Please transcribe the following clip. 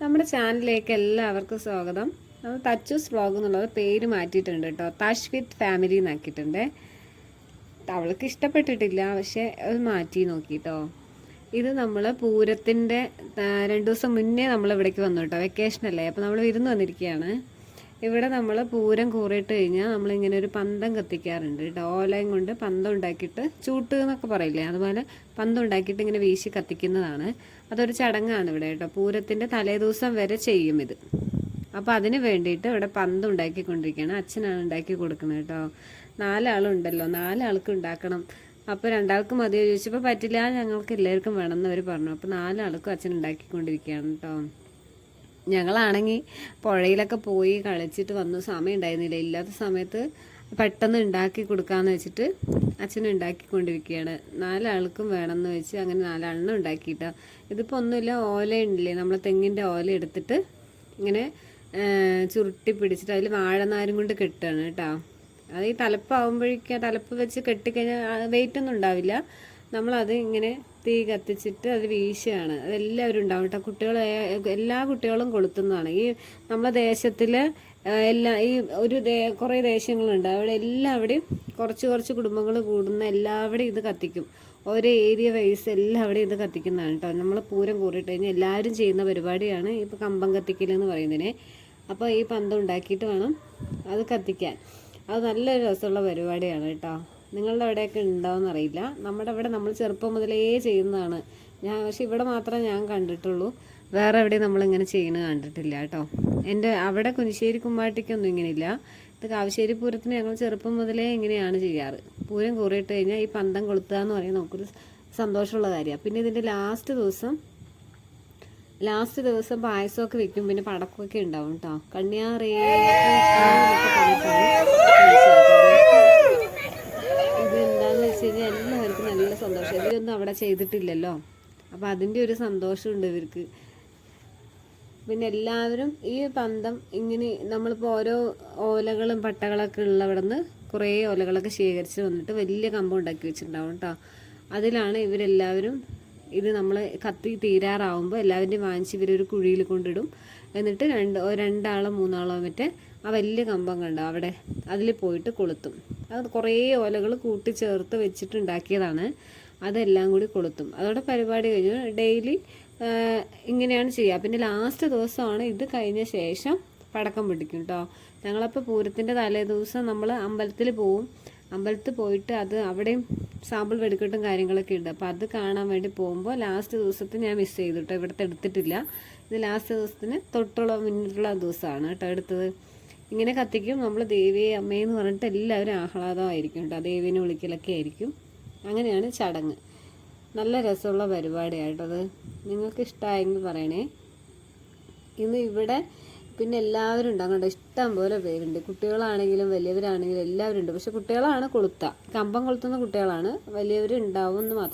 നമ്മുടെ ചാനലിലേക്ക് എല്ലാവർക്കും സ്വാഗതം. നമ്മൾ തച്ചൂസ് വ്ളോഗ് എന്നുള്ളത് പേര് മാറ്റിയിട്ടുണ്ട് കേട്ടോ. തഷ് വിത്ത് ഫാമിലി എന്നാക്കിയിട്ടുണ്ട്. അവൾക്ക് ഇഷ്ടപ്പെട്ടിട്ടില്ല പക്ഷെ അത് മാറ്റി നോക്കി കേട്ടോ. ഇത് നമ്മൾ പൂരത്തിന്റെ രണ്ട് ദിവസം മുന്നേ നമ്മൾ ഇവിടേക്ക് വന്നു കേട്ടോ. വെക്കേഷൻ അല്ലേ? അപ്പോൾ നമ്മൾ വിരുന്ന് വന്നിരിക്കുകയാണ്. ഇവിടെ നമ്മൾ പൂരം കൂറിയിട്ട് കഴിഞ്ഞാൽ നമ്മളിങ്ങനെ ഒരു പന്തം കത്തിക്കാറുണ്ട്. ഓലയും കൊണ്ട് പന്തം ഉണ്ടാക്കിയിട്ട് ചൂട്ട് എന്നൊക്കെ പറയില്ലേ? അതുപോലെ പന്തം ഉണ്ടാക്കിയിട്ട് ഇങ്ങനെ വീശി കത്തിക്കുന്നതാണ്. അതൊരു ചടങ്ങാണ് ഇവിടെ കേട്ടോ പൂരത്തിന്റെ തലേദിവസം വരെ ചെയ്യും ഇത്. അപ്പോൾ അതിന് വേണ്ടിയിട്ട് ഇവിടെ പന്തം ഉണ്ടാക്കിക്കൊണ്ടിരിക്കുകയാണ്. അച്ഛനാണ് ഉണ്ടാക്കി കൊടുക്കുന്നത് കേട്ടോ നാലാളുണ്ടല്ലോ. നാലാൾക്ക് ഉണ്ടാക്കണം. അപ്പോൾ രണ്ടാൾക്ക് മതിയോ ചോദിച്ചപ്പോൾ പറ്റില്ല. ഞങ്ങൾക്ക് എല്ലാവർക്കും വേണമെന്ന് അവർ പറഞ്ഞു. അപ്പോൾ നാലാൾക്കും അച്ഛൻ ഉണ്ടാക്കിക്കൊണ്ടിരിക്കുകയാണ് കേട്ടോ ഞങ്ങളാണെങ്കിൽ പുഴയിലൊക്കെ പോയി കളിച്ചിട്ട് വന്നു. സമയം ഉണ്ടായിരുന്നില്ല. ഇല്ലാത്ത സമയത്ത് പെട്ടെന്ന് ഉണ്ടാക്കി കൊടുക്കാമെന്ന് വെച്ചിട്ട് അച്ഛൻ ഉണ്ടാക്കിക്കൊണ്ടിരിക്കുകയാണ്. നാലാൾക്കും വേണമെന്ന് വെച്ച് അങ്ങനെ നാലാളിനും ഉണ്ടാക്കിയിട്ടോ. ഇതിപ്പോൾ ഒന്നുമില്ല. ഓല ഉണ്ടല്ലേ? നമ്മൾ തെങ്ങിന്റെ ഓല എടുത്തിട്ട് ഇങ്ങനെ ചുരുട്ടി പിടിച്ചിട്ട് അതിൽ വാഴനാരും കൊണ്ട് കെട്ടുകയാണ് കേട്ടോ. അത് ഈ തലപ്പാവുമ്പോഴേക്കും തലപ്പ് വെച്ച് കെട്ടിക്കഴിഞ്ഞാൽ വെയിറ്റ് ഒന്നും ഉണ്ടാവില്ല. നമ്മളത് ഇങ്ങനെ തീ കത്തിച്ചിട്ട് അത് വീശുകയാണ് അതെല്ലാവരും ഉണ്ടാവും കേട്ടോ. കുട്ടികൾ എല്ലാ കുട്ടികളും കൊളുത്തുന്നതാണ്. ഈ നമ്മളെ ദേശത്തിൽ എല്ലാ ഈ ഒരു ദേ കുറേ ദേശങ്ങളുണ്ട്. അവിടെ എല്ലാവരുടെയും കുറച്ച് കുറച്ച് കുടുംബങ്ങൾ കൂടുന്ന എല്ലാവരുടെയും ഇത് കത്തിക്കും. ഓരോ ഏരിയ വൈസ് എല്ലാവരുടെയും ഇത് കത്തിക്കുന്നതാണ് കേട്ടോ. നമ്മൾ പൂരം കൂറിയിട്ട് കഴിഞ്ഞാൽ എല്ലാവരും ചെയ്യുന്ന പരിപാടിയാണ് ഇപ്പോൾ കമ്പം കത്തിക്കൽ എന്ന് പറയുന്നതിനെ. അപ്പോൾ ഈ പന്തം ഉണ്ടാക്കിയിട്ട് വേണം അത് കത്തിക്കാൻ. അത് നല്ലൊരു രസമുള്ള പരിപാടിയാണ് കേട്ടോ. നിങ്ങളുടെ അവിടെയൊക്കെ ഉണ്ടാവുമെന്ന് അറിയില്ല. നമ്മുടെ ഇവിടെ നമ്മൾ ചെറുപ്പം മുതലേ ചെയ്യുന്നതാണ്. ഞാൻ പക്ഷെ ഇവിടെ മാത്രമേ ഞാൻ കണ്ടിട്ടുള്ളൂ. വേറെ എവിടെയും നമ്മളിങ്ങനെ ചെയ്യുന്നത് കണ്ടിട്ടില്ല കേട്ടോ. എന്റെ അവിടെ കുനിശ്ശേരി കുമ്മാട്ടിക്കൊന്നും ഇങ്ങനെയില്ല. ഇത് കാവശ്ശേരി പൂരത്തിന് ഞങ്ങൾ ചെറുപ്പം മുതലേ ഇങ്ങനെയാണ് ചെയ്യാറ്. പൂരം കൂറിയിട്ട് കഴിഞ്ഞാൽ ഈ പന്തം കൊളുത്തുക എന്ന് പറയുന്നത് നമുക്കൊരു സന്തോഷമുള്ള കാര്യമാണ്. പിന്നെ ഇതിന്റെ ലാസ്റ്റ് ദിവസം ലാസ്റ്റ് ദിവസം പായസമൊക്കെ വെക്കും. പിന്നെ പടക്കമൊക്കെ ഉണ്ടാവും കേട്ടോ. കണ്ണിയാറേ ഇത് എന്താന്ന് വെച്ച് കഴിഞ്ഞാൽ എല്ലാവർക്കും സന്തോഷം ഇവരൊന്നും അവിടെ ചെയ്തിട്ടില്ലല്ലോ. അപ്പൊ അതിന്റെ ഒരു സന്തോഷമുണ്ട് ഇവർക്ക്. പിന്നെ എല്ലാവരും ഈ പന്തം ഇങ്ങനെ നമ്മളിപ്പോൾ ഓരോ ഓലകളും പട്ടകളൊക്കെ ഉള്ളവിടെ നിന്ന് കുറേ ഓലകളൊക്കെ ശേഖരിച്ച് വന്നിട്ട് വലിയ കമ്പം ഉണ്ടാക്കി വെച്ചിട്ടുണ്ടാവും കേട്ടോ. അതിലാണ് ഇവരെല്ലാവരും ഇത് നമ്മൾ കത്തി തീരാറാവുമ്പോൾ എല്ലാവരുടെയും വാങ്ങിച്ച് ഇവരൊരു കുഴിയിൽ കൊണ്ടിടും. എന്നിട്ട് രണ്ട് രണ്ടാളോ മൂന്നാളോ മറ്റേ ആ വലിയ കമ്പം കണ്ടോ അവിടെ അതിൽ പോയിട്ട് കൊളുത്തും. അത് കുറേ ഓലകൾ കൂട്ടിച്ചേർത്ത് വെച്ചിട്ടുണ്ടാക്കിയതാണ്. അതെല്ലാം കൂടി കൊളുത്തും. അതോടെ പരിപാടി കഴിഞ്ഞു. ഡെയിലി ഇങ്ങനെയാണ് ചെയ്യുക. പിന്നെ ലാസ്റ്റ് ദിവസമാണ് ഇത് കഴിഞ്ഞ ശേഷം പടക്കം പിടിക്കും കേട്ടോ ഞങ്ങളപ്പോൾ പൂരത്തിന്റെ തലേ ദിവസം നമ്മൾ അമ്പലത്തിൽ പോവും. അമ്പലത്തിൽ പോയിട്ട് അത് അവിടെയും സാമ്പിൾ വെടിക്കെട്ടും കാര്യങ്ങളൊക്കെ ഉണ്ട്. അപ്പോൾ അത് കാണാൻ വേണ്ടി പോകുമ്പോൾ ലാസ്റ്റ് ദിവസത്തെ ഞാൻ മിസ് ചെയ്തു കേട്ടോ ഇവിടുത്തെ എടുത്തിട്ടില്ല. ഇത് ലാസ്റ്റ് ദിവസത്തിന് തൊട്ടുള്ള മുന്നിട്ടുള്ള ദിവസമാണ് കേട്ടോ എടുത്തത്. ഇങ്ങനെ കത്തിക്കും. നമ്മൾ ദേവിയെ അമ്മയെന്ന് പറഞ്ഞിട്ട് എല്ലാവരും ആഹ്ലാദമായിരിക്കും കേട്ടോ ദേവീനെ വിളിക്കലൊക്കെ ആയിരിക്കും. അങ്ങനെയാണ് ചടങ്ങ്. നല്ല രസമുള്ള പരിപാടിയായിട്ടത്. നിങ്ങൾക്ക് ഇഷ്ടമായെങ്കിൽ പറയണേ. ഇന്ന് ഇവിടെ പിന്നെ എല്ലാവരും ഉണ്ട്. അങ്ങോട്ട് ഇഷ്ടം പോലെ പേരുണ്ട്. കുട്ടികളാണെങ്കിലും വലിയവരാണെങ്കിലും എല്ലാവരും ഉണ്ട്. പക്ഷെ കുട്ടികളാണ് കൊളുത്ത. കമ്പം കൊളുത്തുന്ന കുട്ടികളാണ് വലിയവരുണ്ടാവും എന്ന് മാത്രം.